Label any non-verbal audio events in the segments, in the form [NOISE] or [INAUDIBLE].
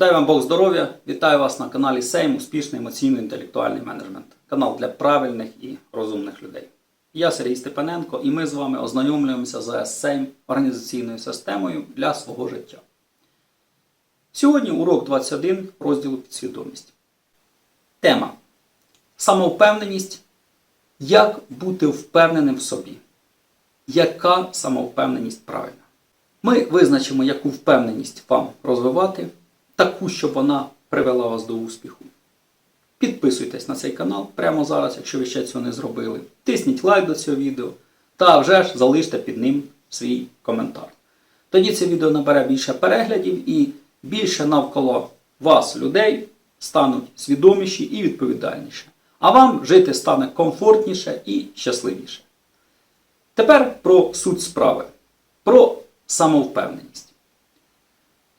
Дай вам Бог здоров'я! Вітаю вас на каналі Сейм Успішний емоційно-інтелектуальний менеджмент. Канал для правильних і розумних людей. Я Сергій Степаненко і ми з вами ознайомлюємося з Сейм організаційною системою для свого життя. Сьогодні урок 21 розділу підсвідомість. Тема Самовпевненість. Як бути впевненим в собі? Яка самовпевненість правильна? Ми визначимо, яку впевненість вам розвивати, таку, щоб вона привела вас до успіху. Підписуйтесь на цей канал прямо зараз, якщо ви ще цього не зробили. Тисніть лайк до цього відео та вже ж залиште під ним свій коментар. Тоді це відео набере більше переглядів і більше навколо вас, людей, стануть свідоміші і відповідальніші. А вам жити стане комфортніше і щасливіше. Тепер про суть справи, про самовпевненість.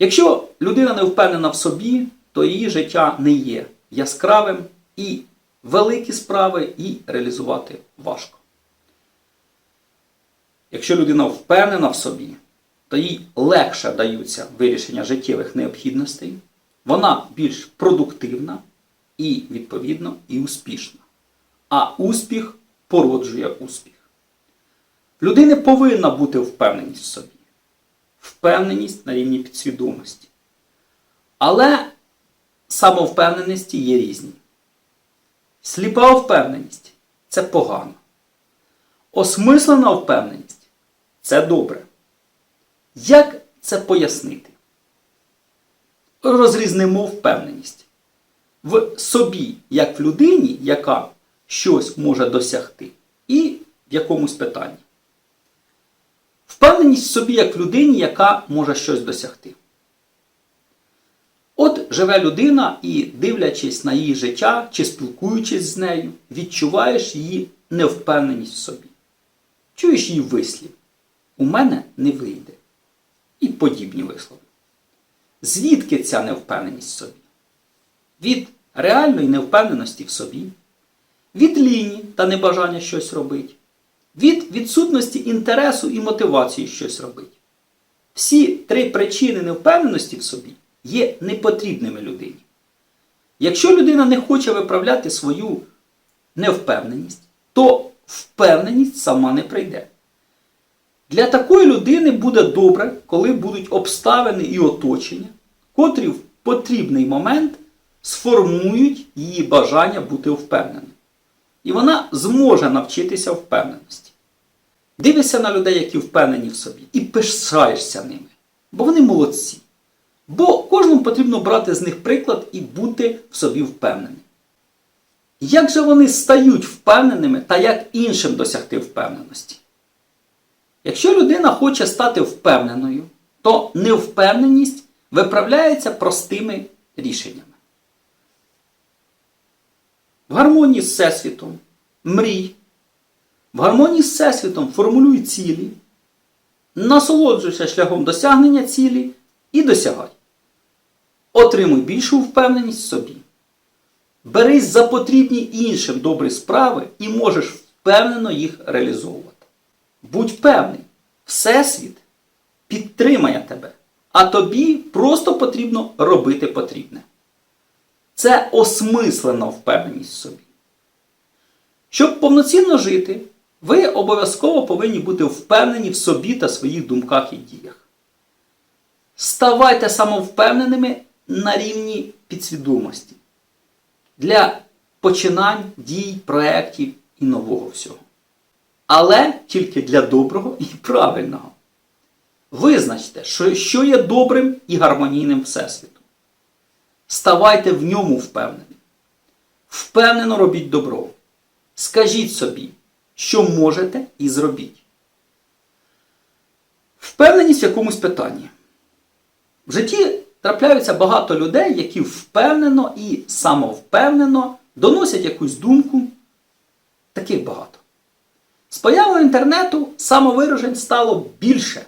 Якщо людина не впевнена в собі, то її життя не є яскравим і великі справи і реалізувати важко. Якщо людина впевнена в собі, то їй легше даються вирішення життєвих необхідностей, вона більш продуктивна і, відповідно, і успішна. А успіх породжує успіх. В людини повинна бути впевненість в собі. Впевненість на рівні підсвідомості. Але самовпевненості є різні. Сліпа впевненість це погано. Осмислена впевненість це добре. Як це пояснити? Розрізнимо впевненість. В собі, як в людині, яка щось може досягти, і в якомусь питанні. Впевненість в собі, як людині, яка може щось досягти. От живе людина і, дивлячись на її життя чи спілкуючись з нею, відчуваєш її невпевненість в собі. Чуєш її вислів. У мене не вийде. І подібні вислови. Звідки ця невпевненість в собі? Від реальної невпевненості в собі, від ліні та небажання щось робити, від відсутності інтересу і мотивації щось робити. Всі три причини невпевненості в собі є непотрібними людині. Якщо людина не хоче виправляти свою невпевненість, то впевненість сама не прийде. Для такої людини буде добре, коли будуть обставини і оточення, котрі в потрібний момент сформують її бажання бути впевненою. І вона зможе навчитися впевненості. Дивишся на людей, які впевнені в собі, і пишаєшся ними. Бо вони молодці. Бо кожному потрібно брати з них приклад і бути в собі впевненим. Як же вони стають впевненими та як іншим досягти впевненості? Якщо людина хоче стати впевненою, то невпевненість виправляється простими рішеннями. В гармонії з Всесвітом, мрій, в гармонії з Всесвітом формулюй цілі, насолоджуйся шляхом досягнення цілі і досягай. Отримуй більшу впевненість в собі. Берись за потрібні іншим добрі справи і можеш впевнено їх реалізовувати. Будь певний, Всесвіт підтримає тебе, а тобі просто потрібно робити потрібне. Це осмислена впевненість в собі. Щоб повноцінно жити, ви обов'язково повинні бути впевнені в собі та своїх думках і діях. Ставайте самовпевненими на рівні підсвідомості для починань, дій, проєктів і нового всього. Але тільки для доброго і правильного. Визначте, що є добрим і гармонійним Всесвіту. Ставайте в ньому впевнені. Впевнено робіть добро. Скажіть собі, що можете і зробіть. Впевненість в якомусь питанні. В житті трапляються багато людей, які впевнено і самовпевнено доносять якусь думку. Таких багато. З появою інтернету самовиражень стало більше.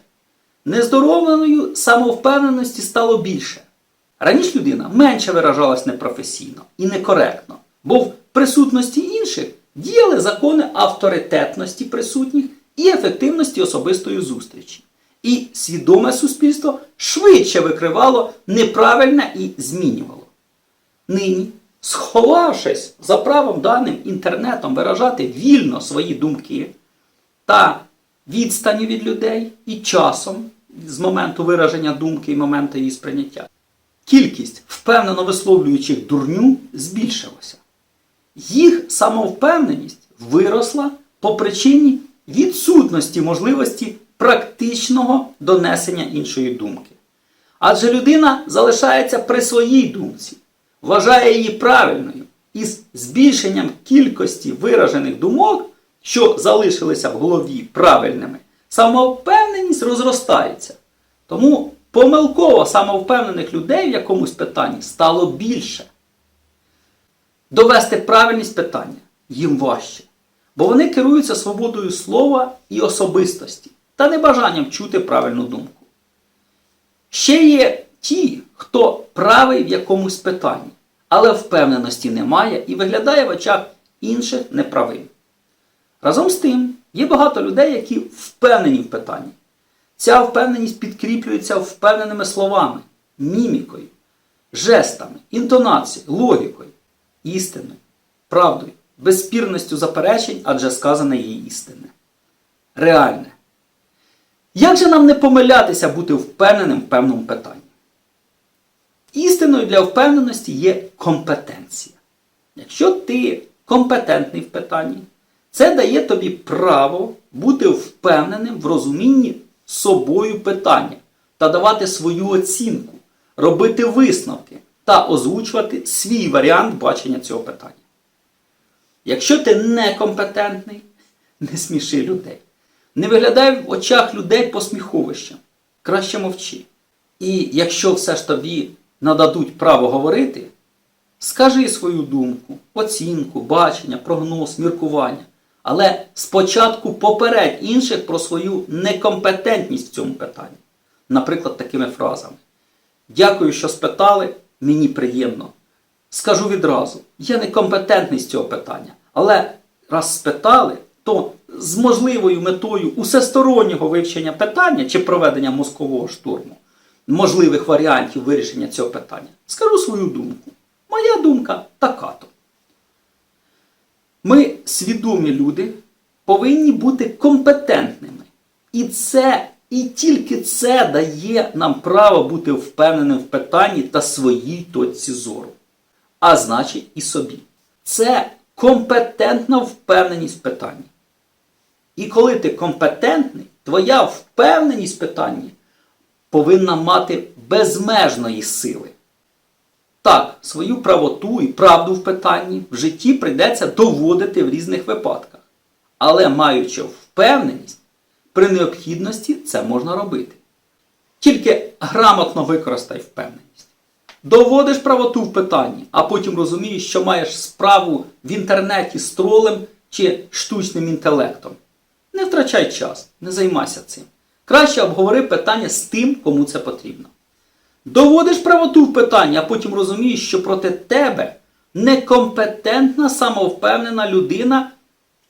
Нездоровленою самовпевненості стало більше. Раніше людина менше виражалась непрофесійно і некоректно, бо в присутності інших діяли закони авторитетності присутніх і ефективності особистої зустрічі. І свідоме суспільство швидше викривало неправильне і змінювало. Нині, сховавшись за правом даним інтернетом виражати вільно свої думки та відстані від людей і часом з моменту вираження думки і моменту її сприйняття, кількість впевнено висловлюючих дурню збільшилася. Їх самовпевненість виросла по причині відсутності можливості практичного донесення іншої думки. Адже людина залишається при своїй думці, вважає її правильною, і з збільшенням кількості виражених думок, що залишилися в голові правильними, самовпевненість розростається. Тому помилково самовпевнених людей в якомусь питанні стало більше. Довести правильність питання їм важче, бо вони керуються свободою слова і особистості та небажанням чути правильну думку. Ще є ті, хто правий в якомусь питанні, але впевненості немає і виглядає в очах інших неправим. Разом з тим, є багато людей, які впевнені в питанні. Ця впевненість підкріплюється впевненими словами, мімікою, жестами, інтонацією, логікою, істиною, правдою, безспірністю заперечень, адже сказане її істинне. Реальне. Як же нам не помилятися бути впевненим в певному питанні? Істиною для впевненості є компетенція. Якщо ти компетентний в питанні, це дає тобі право бути впевненим в розумінні собою питання та давати свою оцінку, робити висновки та озвучувати свій варіант бачення цього питання. Якщо ти некомпетентний, [LAUGHS] не сміши людей. Не виглядай в очах людей посміховищем. Краще мовчи. І якщо все ж тобі нададуть право говорити, скажи свою думку, оцінку, бачення, прогноз, міркування. Але спочатку попередь інших про свою некомпетентність в цьому питанні. Наприклад, такими фразами. Дякую, що спитали, мені приємно. Скажу відразу, я некомпетентний з цього питання. Але раз спитали, то з можливою метою усестороннього вивчення питання чи проведення мозкового штурму, можливих варіантів вирішення цього питання, скажу свою думку. Моя думка така-то. Ми, свідомі люди, повинні бути компетентними. І це, і тільки це дає нам право бути впевненим в питанні та своїй точці зору. А значить, і собі. Це компетентна впевненість в питанні. І коли ти компетентний, твоя впевненість в питанні повинна мати безмежної сили. Так, свою правоту і правду в питанні в житті прийдеться доводити в різних випадках. Але маючи впевненість, при необхідності це можна робити. Тільки грамотно використай впевненість. Доводиш правоту в питанні, а потім розумієш, що маєш справу в інтернеті з тролем чи штучним інтелектом. Не втрачай час, не займайся цим. Краще обговори питання з тим, кому це потрібно. Доводиш правоту в питанні, а потім розумієш, що проти тебе некомпетентна, самовпевнена людина,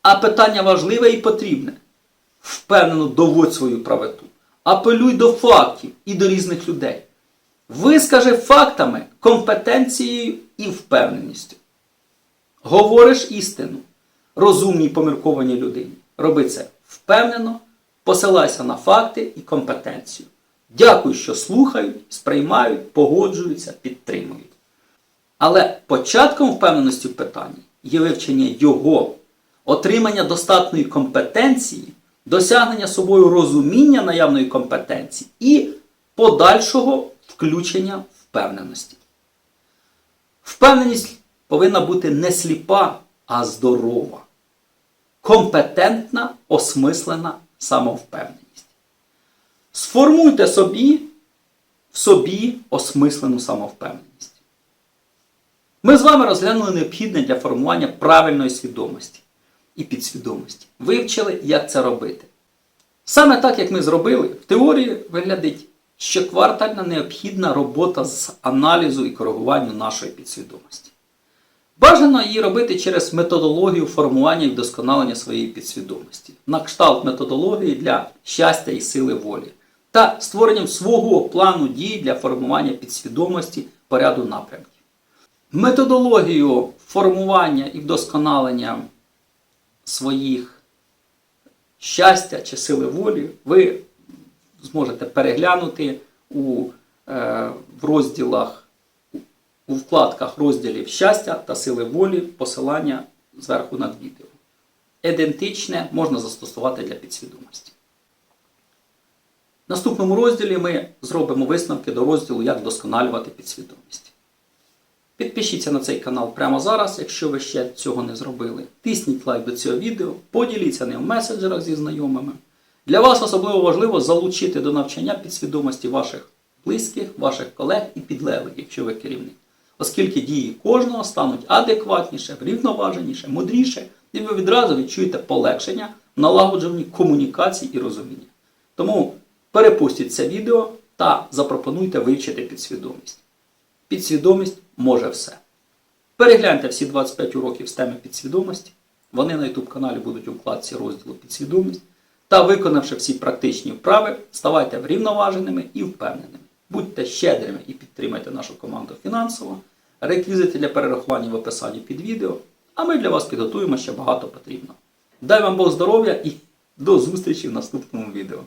а питання важливе і потрібне. Впевнено доводь свою правоту. Апелюй до фактів і до різних людей. Вискажи фактами, компетенцією і впевненістю. Говориш істину, розумній поміркованій людині. Роби це впевнено, посилайся на факти і компетенцію. Дякую, що слухають, сприймають, погоджуються, підтримують. Але початком впевненості в питанні є вивчення його, отримання достатньої компетенції, досягнення собою розуміння наявної компетенції і подальшого включення впевненості. Впевненість повинна бути не сліпа, а здорова. Компетентна, осмислена самовпевненість. Сформуйте собі в собі осмислену самовпевненість. Ми з вами розглянули необхідне для формування правильної свідомості і підсвідомості. Вивчили, як це робити. Саме так, як ми зробили, в теорії виглядить щоквартальна необхідна робота з аналізу і коригуванню нашої підсвідомості. Бажано її робити через методологію формування і вдосконалення своєї підсвідомості, на кшталт методології для щастя і сили волі, та створенням свого плану дій для формування підсвідомості по ряду напрямків. Методологію формування і вдосконалення своїх щастя чи сили волі ви зможете переглянути у, е, в розділах, у вкладках розділів щастя та сили волі посилання зверху над відео. Ідентичне можна застосувати для підсвідомості. Наступному розділі ми зробимо висновки до розділу Як вдосконалювати підсвідомість. Підпишіться на цей канал прямо зараз, якщо ви ще цього не зробили. Тисніть лайк до цього відео, поділіться ним в меседжерах зі знайомими. Для вас особливо важливо залучити до навчання підсвідомості ваших близьких, ваших колег і підлеглих, якщо ви керівник. Оскільки дії кожного стануть адекватніше, врівноваженіше, мудріше, і ви відразу відчуєте полегшення в налагодженні комунікацій і розуміння. Тому перепустіть це відео та запропонуйте вивчити підсвідомість. Підсвідомість може все. Перегляньте всі 25 уроків з теми підсвідомості. Вони на YouTube каналі будуть у вкладці розділу підсвідомість. Та виконавши всі практичні вправи, ставайте врівноваженими і впевненими. Будьте щедрими і підтримайте нашу команду фінансово. Реквізити для перерахування в описанні під відео. А ми для вас підготуємо ще багато потрібного. Дай вам Бог здоров'я і до зустрічі в наступному відео.